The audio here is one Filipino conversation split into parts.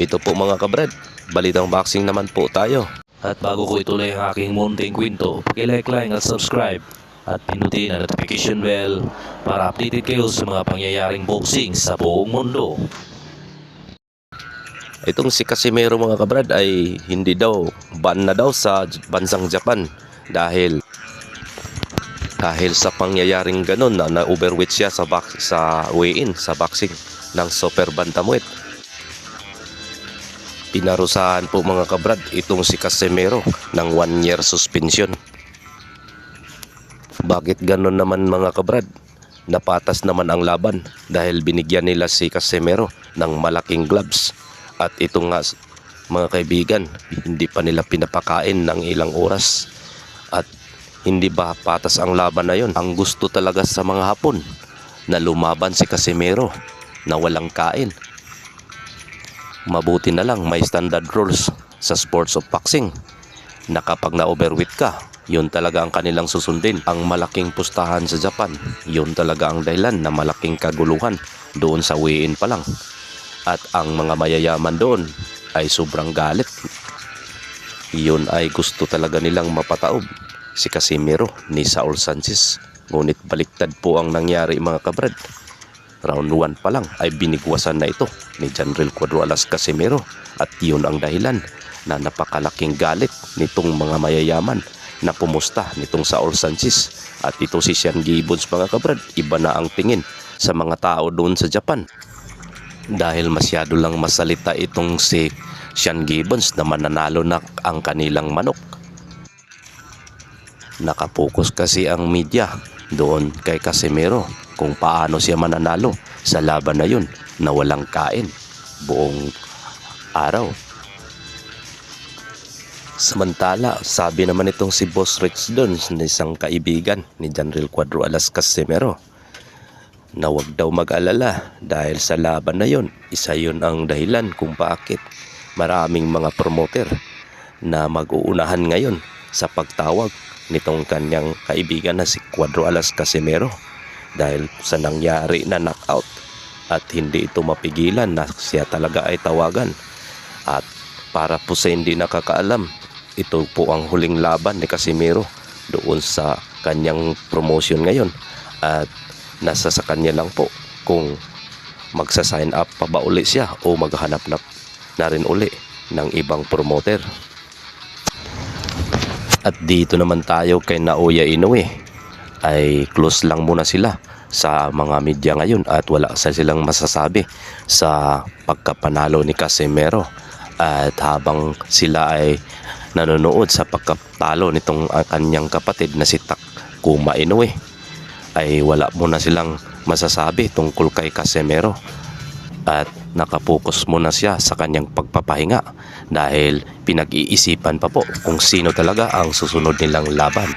Ito po mga kabrad, balitang boxing naman po tayo. At bago ko ituloy ang aking munting kwento, like, like at subscribe at pinutin ang notification bell para updated kayo sa mga pangyayaring boxing sa buong mundo. Itong si Casimero mga kabrad ay hindi daw ban na daw sa bansang Japan dahil dahil sa pangyayaring ganun na na-overweight siya sa box, sa weigh-in sa boxing ng super bantamweight. Pinarusahan po mga kabrad itong si Casimero ng one year suspension. Bakit ganun naman mga kabrad? Napatas naman ang laban dahil binigyan nila si Casimero ng malaking gloves. At ito nga mga kaibigan, hindi pa nila pinapakain ng ilang oras. At hindi ba patas ang laban na yon? Ang gusto talaga sa mga Hapon na lumaban si Casimero na walang kain. Mabuti na lang may standard rules sa sports of boxing na kapag na-overweight ka, yun talaga ang kanilang susundin. Ang malaking pustahan sa Japan, yun talaga ang dahilan na malaking kaguluhan doon sa weigh-in pa lang. At ang mga mayayaman doon ay sobrang galit. Yun ay gusto talaga nilang mapataob si Casimiro ni Saul Sanchez. Ngunit baliktad po ang nangyari mga kabrad. Round 1 pa lang ay binigwasan na ito ni General Cuadro-Alas Casimiro at yun ang dahilan na napakalaking galit nitong mga mayayaman na pumusta nitong Saul Sanchez. At ito si Sean Gibbons mga kabrad. Iba na ang tingin sa mga tao doon sa Japan. Dahil masyado lang masalita itong si Sean Gibbons na mananalo na ang kanilang manok. Nakapokus kasi ang media doon kay Casemiro kung paano siya mananalo sa laban na yun na walang kain buong araw. Samantala, sabi naman itong si Boss Rich doon isang kaibigan ni General Cuadro Alas Casemiro na wag daw mag-alala dahil sa laban na yon isa yun ang dahilan kung bakit maraming mga promoter na mag-uunahan ngayon sa pagtawag nitong kanyang kaibigan na si Cuadro Alas Casimero dahil sa nangyari na knockout at hindi ito mapigilan na siya talaga ay tawagan. At para po sa hindi nakakaalam ito po ang huling laban ni Casimiro doon sa kanyang promotion ngayon. At nasa sa kanya lang po kung magsa-sign up pa ba uli siya o maghanap na, na rin uli ng ibang promoter. At dito naman tayo kay Naoya Inoue ay close lang muna sila sa mga media ngayon at wala sa silang masasabi sa pagkapanalo ni Casemiro at habang sila ay nanonood sa pagkatalo nitong kanyang kapatid na si Takuma Inoue ay wala muna silang masasabi tungkol kay Casemiro at nakapokus muna siya sa kanyang pagpapahinga dahil pinag-iisipan pa po kung sino talaga ang susunod nilang laban.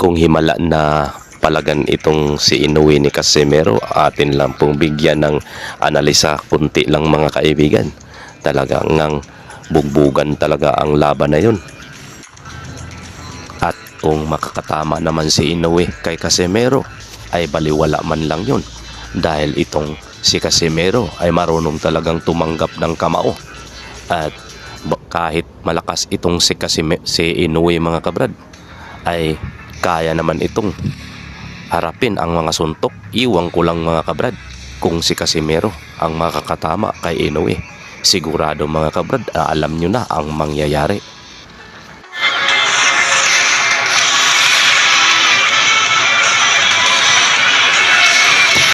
At kung himala na palagan itong si Inoue ni Casemiro, atin lang pong bigyan ng analisa kunti lang mga kaibigan. Talagang ngang bugbugan talaga ang laban na yun. At kung makakatama naman si Inoue kay Casemiro, ay baliwala man lang yun dahil itong si Casemiro ay marunong talagang tumanggap ng kamao at kahit malakas itong si, Casime, si Inoue mga kabrad ay kaya naman itong harapin ang mga suntok. Iwang ko lang mga kabrad kung si Casimero ang makakatama kay Inoue. Sigurado mga kabrad ah, alam nyo na ang mangyayari